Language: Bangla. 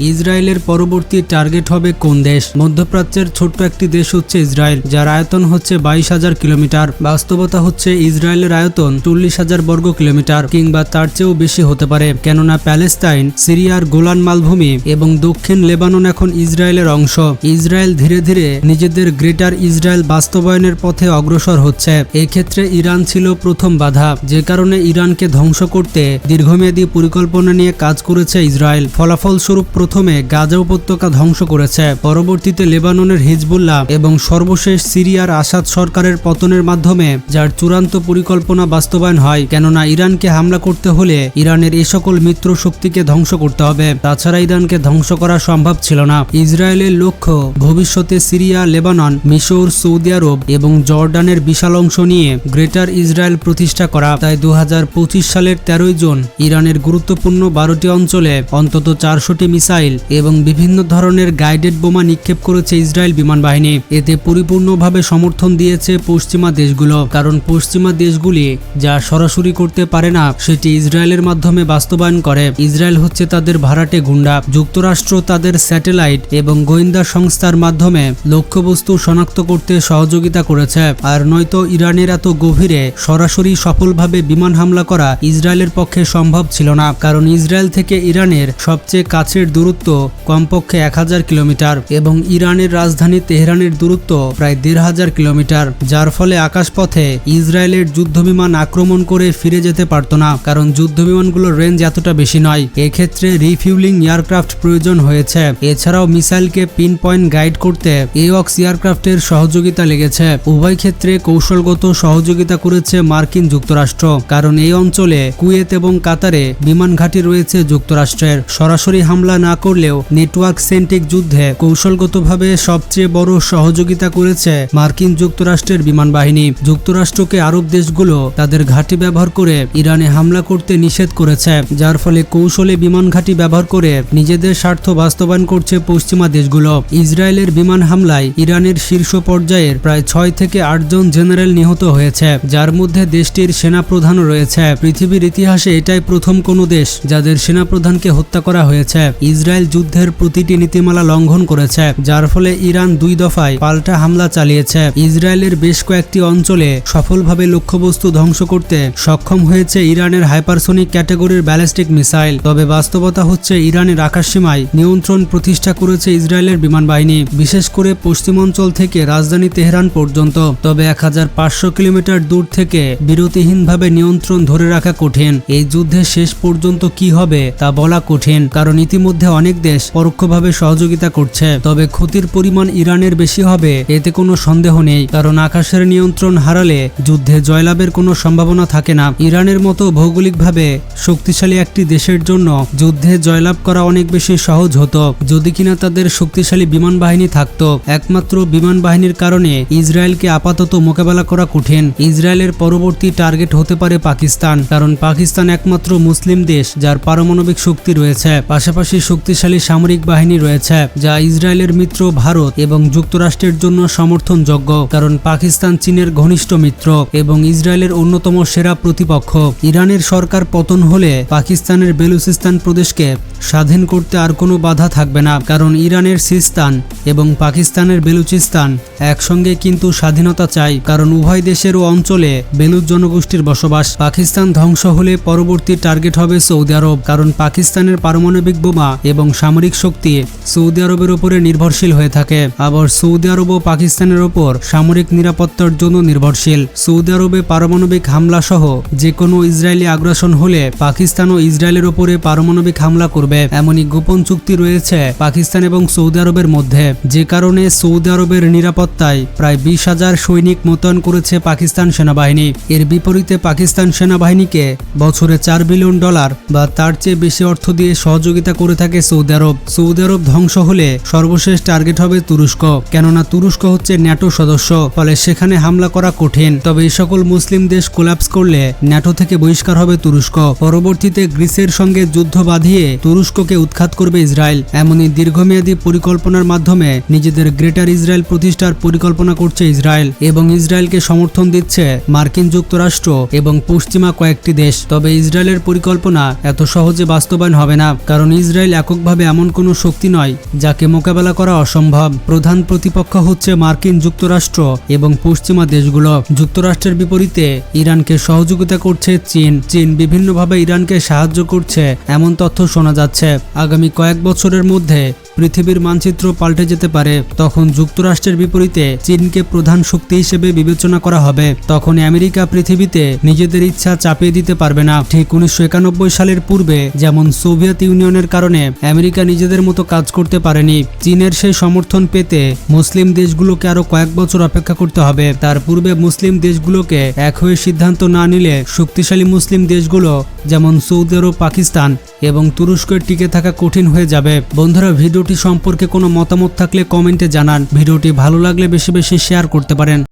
ইসরায়েলের পরবর্তী টার্গেট হবে কোন দেশ? মধ্যপ্রাচ্যের ছোট্ট একটি দেশ হচ্ছে ইসরায়েল, যার আয়তন হচ্ছে বাইশ হাজার কিলোমিটার। বাস্তবতা হচ্ছে ইসরায়েলের আয়তন চল্লিশ হাজার বর্গ কিলোমিটার, কিংবা তার চেয়েও বেশি হতে পারে। কেননা প্যালেস্তাইন, সিরিয়ার গোলান মালভূমি এবং দক্ষিণ লেবানন এখন ইসরায়েলের অংশ। ইসরায়েল ধীরে ধীরে নিজেদের গ্রেটার ইসরায়েল বাস্তবায়নের পথে অগ্রসর হচ্ছে। এক্ষেত্রে ইরান ছিল প্রথম বাধা। যে কারণে ইরানকে ধ্বংস করতে দীর্ঘমেয়াদী পরিকল্পনা নিয়ে কাজ করেছে ইসরায়েল। ফলাফলস্বরূপ প্রথমে গাজা উপত্যকা ধ্বংস করেছে। পরবর্তীতে লেবাননের হিজবুল্লাহ এবং সর্বশেষ সিরিয়ার আসাদ সরকারের পতনের মাধ্যমে, যার চূড়ান্ত পরিকল্পনা বাস্তবায়ন হয়। কেননা, ইরানকে হামলা করতে হলে ইরানের এ সকল মিত্র শক্তিকে ধ্বংস করতে হবে। তাছাড়া ইরানকে ধ্বংস করা সম্ভব ছিল না। ইসরায়েলের লক্ষ্য, ভবিষ্যতে সিরিয়া, লেবানন, মিশর, সৌদি আরব এবং জর্ডানের বিশাল অংশ নিয়ে গ্রেটার ইসরায়েল প্রতিষ্ঠা করা। তাই দু হাজার পঁচিশ সালের তেরোই জুন ইরানের গুরুত্বপূর্ণ বারোটি অঞ্চলে অন্তত চারশোটি মিসাইল এবং বিভিন্ন ধরনের গাইডেড বোমা নিক্ষেপ করেছে ইসরায়েল বিমান বাহিনী এতে পরিপূর্ণভাবে সমর্থন দিয়েছে পশ্চিমা দেশগুলো, কারণ পশ্চিমা দেশগুলি যা সরাসরি করতে পারে না, সেটি ইসরায়েলের মাধ্যমে বাস্তবায়ন করে। ইসরায়েল হচ্ছে তাদের ভাড়াটে গুন্ডা। যুক্তরাষ্ট্র তাদের স্যাটেলাইট এবং গোয়েন্দা সংস্থার মাধ্যমে লক্ষ্যবস্তু শনাক্ত করতে সহযোগিতা করেছে। আর নয়তো ইরানের এত গভীরে সরাসরি সফলভাবে বিমান হামলা করা ইসরায়েলের পক্ষে সম্ভব ছিল না, কারণ ইসরায়েল থেকে ইরানের সবচেয়ে কাছের দূরত্ব কমপক্ষে এক হাজার কিলোমিটার এবং ইরানের রাজধানী তেহরানের দূরত্ব প্রায় দেড় হাজার কিলোমিটার, যার ফলে আকাশপথে ইসরায়েলের যুদ্ধবিমান আক্রমণ করে ফিরে যেতে পারত না, কারণ যুদ্ধবিমানগুলোর রেঞ্জ এতটা বেশি নয়। এক্ষেত্রে রিফিউলিং এয়ারক্রাফট প্রয়োজন হয়েছে। এছাড়াও মিসাইলকে পিন পয়েন্ট গাইড করতে এওয়াক্স এয়ারক্রাফটের সহযোগিতা লেগেছে। উভয় ক্ষেত্রে কৌশলগত সহযোগিতা করেছে মার্কিন যুক্তরাষ্ট্র, কারণ এই অঞ্চলে কুয়েত এবং কাতারে বিমান ঘাঁটি রয়েছে যুক্তরাষ্ট্রের। সরাসরি হামলা না করলেও নেটওয়ার্ক সেন্ট্রিক যুদ্ধে কৌশলগতভাবে সবচেয়ে বড় সহযোগিতা করেছে মার্কিন যুক্তরাষ্ট্রের বিমান বাহিনী যুক্তরাষ্ট্রকে আরব দেশগুলো তাদের ঘাঁটি ব্যবহার করে ইরানে হামলা করতে নিষেধ করেছে, যার ফলে কৌশলে বিমান ঘাঁটি ব্যবহার করে নিজেদের স্বার্থ বাস্তবায়ন করছে পশ্চিমা দেশগুলো। ইসরায়েলের বিমান হামলায় ইরানের শীর্ষ পর্যায়ের প্রায় ছয় থেকে আটজন জেনারেল নিহত হয়েছে, যার মধ্যে দেশটির সেনাপ্রধানও রয়েছে। পৃথিবীর ইতিহাসে এটাই প্রথম কোনো দেশ যাদের সেনাপ্রধানকে হত্যা করা হয়েছে। ইসরায়েল যুদ্ধের প্রতিটি নীতিমালা লঙ্ঘন করেছে, যার ফলে ইরান দুই দফায় পাল্টা হামলা চালিয়েছে। ইসরায়েলের বেশ কয়েকটি অঞ্চলে সফলভাবে লক্ষ্যবস্তু ধ্বংস করতে সক্ষম হয়েছে ইরানের হাইপারসোনিক ক্যাটাগরির ব্যালিস্টিক মিসাইল। তবে বাস্তবতা হচ্ছে, ইরানের আকাশসীমায় নিয়ন্ত্রণ প্রতিষ্ঠা করেছে ইসরায়েলের বিমান বাহিনী বিশেষ করে পশ্চিমাঞ্চল থেকে রাজধানী তেহরান পর্যন্ত। তবে এক হাজার পাঁচশো কিলোমিটার দূর থেকে বিরতিহীনভাবে নিয়ন্ত্রণ ধরে রাখা কঠিন। এই যুদ্ধে শেষ পর্যন্ত কি হবে, তা বলা কঠিন, কারণ ইতিমধ্যে অনেক দেশ পরোক্ষভাবে সহযোগিতা করছে, তবে ক্ষতির পরিমাণ ইরানের বেশি হবে এতে কোনো সন্দেহ নেই, কারণ আকাশের নিয়ন্ত্রণ হারালে যুদ্ধে জয়লাভের কোনো সম্ভাবনা থাকে না। ইরানের মতো ভৌগোলিকভাবে শক্তিশালী একটি দেশের জন্য যুদ্ধে জয়লাভ করা অনেক বেশি সহজ হতো। যদি কিনা তাদের শক্তিশালী বিমান বাহিনী থাকতো, একমাত্র বিমান বাহিনীর কারণে ইসরায়েলকে আপাতত মোকাবেলা করা কঠিন। ইসরায়েলের পরবর্তী টার্গেট হতে পারে পাকিস্তান, কারণ পাকিস্তান একমাত্র মুসলিম দেশ যার পারমাণবিক শক্তি রয়েছে। পাশাপাশি শক্তিশালী সামরিক বাহিনী রয়েছে, যা ইসরায়েলের মিত্র ভারত এবং যুক্তরাষ্ট্রের জন্য সমর্থনযোগ্য, কারণ পাকিস্তান চীনের ঘনিষ্ঠ মিত্র এবং ইসরায়েলের অন্যতম সেরা প্রতিপক্ষ। ইরানের সরকার পতন হলে পাকিস্তানের বেলুচিস্তান প্রদেশকে স্বাধীন করতে আর কোনো বাধা থাকবে না, কারণ ইরানের সিস্তান এবং পাকিস্তানের বেলুচিস্তান একসঙ্গে কিন্তু স্বাধীনতা চাই কারণ উভয় দেশের ও অঞ্চলে বেলুচ জনগোষ্ঠীর বসবাস। পাকিস্তান ধ্বংস হলে পরবর্তী টার্গেট হবে সৌদি আরব, কারণ পাকিস্তানের পারমাণবিক বোমা এবং সামরিক শক্তি সৌদি আরবের উপরে নির্ভরশীল হয়ে থাকে। আবার সৌদি আরব ও পাকিস্তানের ওপর সামরিক নিরাপত্তার জন্য নির্ভরশীল। সৌদি আরবে পারমাণবিক হামলা সহ যে কোনো ইসরায়েলি আগ্রাসন হলে পাকিস্তান ও ইসরায়েলের ওপরে পারমাণবিক হামলা করবে। এমনই গোপন চুক্তি রয়েছে পাকিস্তান এবং সৌদি আরবের মধ্যে। যে কারণে সৌদি আরবের নিরাপত্তায় প্রায় বিশ হাজার সৈনিক মোতায়েন করেছে পাকিস্তান সেনাবাহিনী। এর বিপরীতে পাকিস্তান সেনাবাহিনীকে বছরে চার বিলিয়ন ডলার বা তার চেয়ে বেশি অর্থ দিয়ে সহযোগিতা করে থাকে সৌদি আরব। সৌদি আরব ধ্বংস হলে সর্বশেষ টার্গেট হবে তুরস্ক, কেননা তুরস্ক হচ্ছে ন্যাটো সদস্য, ফলে সেখানে হামলা করা কঠিন। তবে এই সকল মুসলিম দেশ কোলাপস করলে ন্যাটো থেকে বহিষ্কার হবে তুরস্ক। পরবর্তীতে গ্রিসের সঙ্গে যুদ্ধ বাঁধিয়ে তুরস্ককে উৎখাত করবে ইসরায়েল। এমনই দীর্ঘমেয়াদী পরিকল্পনার মাধ্যমে নিজেদের গ্রেটার ইসরায়েল প্রতিষ্ঠার পরিকল্পনা করছে ইসরায়েল, এবং ইসরায়েলকে সমর্থন দিচ্ছে মার্কিন যুক্তরাষ্ট্র এবং পশ্চিমা কয়েকটি দেশ। তবে ইসরায়েলের পরিকল্পনা এত সহজে বাস্তবায়ন হবে না, কারণ ইসরায়েল এখন এককভাবে এমন কোনো শক্তি নয় যাকে মোকাবেলা করা অসম্ভব। প্রধান প্রতিপক্ষ হচ্ছে মার্কিন যুক্তরাষ্ট্র এবং পশ্চিমা দেশগুলো। যুক্তরাষ্ট্রের বিপরীতে ইরানকে সহযোগিতা করছে চীন। চীন বিভিন্নভাবে ইরানকে সাহায্য করছে, এমন তথ্য শোনা যাচ্ছে। আগামী কয়েক বছরের মধ্যে পৃথিবীর মানচিত্র পাল্টে যেতে পারে। তখন যুক্তরাষ্ট্রের বিপরীতে চীনকে প্রধান শক্তি হিসেবে বিবেচনা করা হবে। তখন আমেরিকা পৃথিবীতে নিজেদের ইচ্ছা চাপিয়ে দিতে পারবে না। ঠিক উনিশশো একানব্বই সালের পূর্বে যেমন সোভিয়েত ইউনিয়নের কারণে আমেরিকা নিজেদের মতো কাজ করতে পারেনি। চীনের সেই সমর্থন পেতে মুসলিম দেশগুলোকে আরও কয়েক বছর অপেক্ষা করতে হবে। তার পূর্বে মুসলিম দেশগুলোকে এক হয়ে সিদ্ধান্ত না নিলে শক্তিশালী মুসলিম দেশগুলো, যেমন সৌদি আরব, পাকিস্তান এবং তুরস্কের টিকে থাকা কঠিন হয়ে যাবে। বন্ধুরা, ভিডিওটি সম্পর্কে কোনো মতামত থাকলে কমেন্টে জানান। ভিডিওটি ভালো লাগলে বেশি বেশি শেয়ার করতে পারেন।